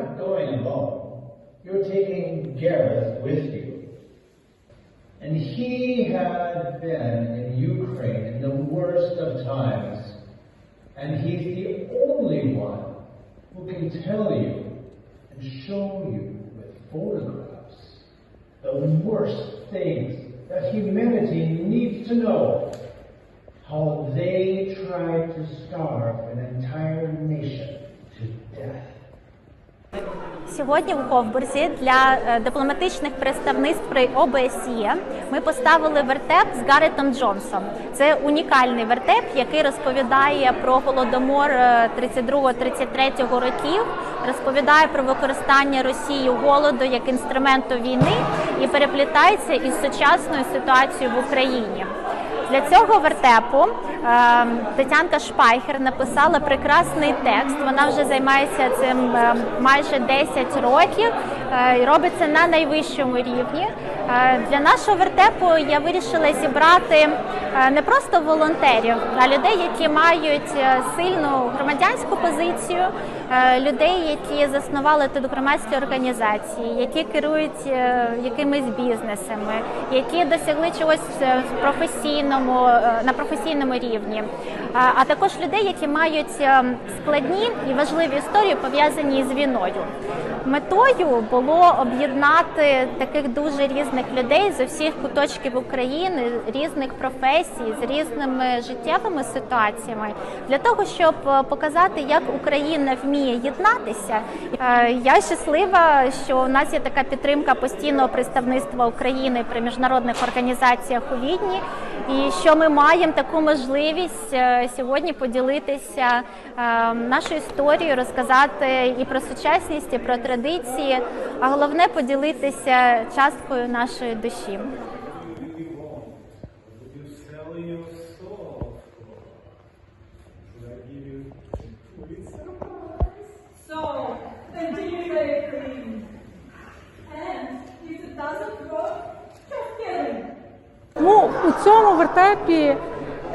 not going alone. You're taking Gareth with you. And he had been in Ukraine in the worst of times. And he's the only one who can tell you and show you with photographs the worst things that humanity needs to know how they tried to starve an entire nation to death. Сьогодні в Ковбурзі для е, дипломатичних представництв при ОБСЄ ми поставили вертеп з Гаретом Джонсом. Це унікальний вертеп, який розповідає про голодомор е, 32-33 років, розповідає про використання Росією голоду як інструменту війни і переплітається із сучасною ситуацією в Україні. Для цього вертепу е, Тетянка Шпайхер написала прекрасний текст. Вона вже займається цим е, майже 10 років е, і робить це на найвищому рівні. Е, Для нашого вертепу я вирішила зібрати е, не просто волонтерів, а людей, які мають сильну громадянську позицію, людей, які заснували тут громадські організації, які керують якимись бізнесами, які досягли чогось професійному на професійному рівні, а а також людей, які мають е, складні і важливі історії пов'язані з війною. Метою було об'єднати таких дуже різних людей з усіх куточків України, різних професій, з різними життєвими ситуаціями, для того, щоб е, показати, як Україна вміє єднатися. Е, Я щаслива, що у нас є така підтримка постійного представництва України при міжнародних організаціях у Відні, і що ми маємо таку можливість е, сьогодні поділитися е, нашою історією, розказати і про сучасність, і про традиції, а головне поділитися часткою нашої душі. Вертепі е,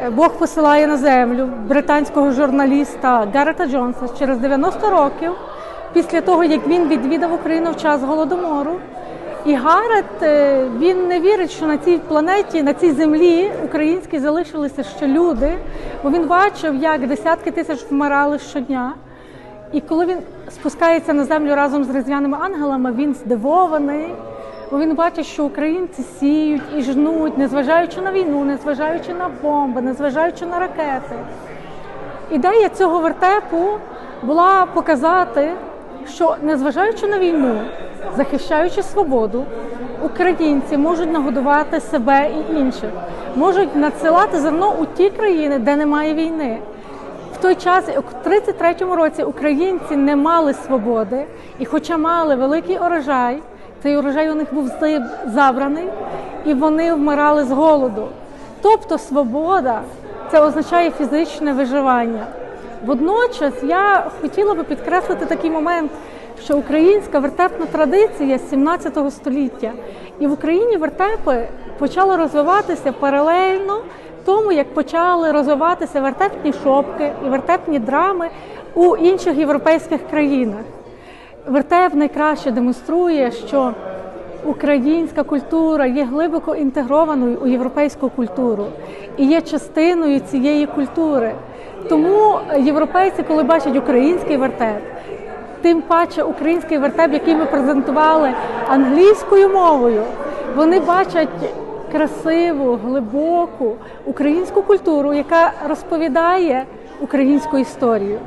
Бог посилає на землю британського журналіста Гарета Джонса через 90 років після того, як він відвідав Україну в час голодомору. І Гарет е, він не вірить, що на цій планеті, на цій землі українській залишилися ще люди, бо він бачив, як десятки тисяч вмирали щодня. І коли він спускається на землю разом з різдвяними ангелами, він здивований, бо він бачить, що українці сіють і жнуть, незважаючи на війну, незважаючи на бомби, незважаючи на ракети. Ідея цього вертепу була показати, що незважаючи на війну, захищаючи свободу, українці можуть нагодувати себе і інших, можуть надсилати зерно у ті країни, де немає війни. В той час, у 33-му році, українці не мали свободи, і хоча мали великий урожай, цей урожай у них був забраний, і вони вмирали з голоду. Тобто свобода це означає фізичне виживання. Водночас я хотіла би підкреслити такий момент, що українська вертепна традиція з 17 століття, і в Україні вертепи почали розвиватися паралельно тому, як почали розвиватися вертепні шопки і вертепні драми у інших європейських країнах. Вертеп найкраще демонструє, що українська культура є глибоко інтегрованою у європейську культуру і є частиною цієї культури. Тому європейці, коли бачать український вертеп, тим паче український вертеп, який ми презентували англійською мовою, вони бачать красиву, глибоку українську культуру, яка розповідає українську історію.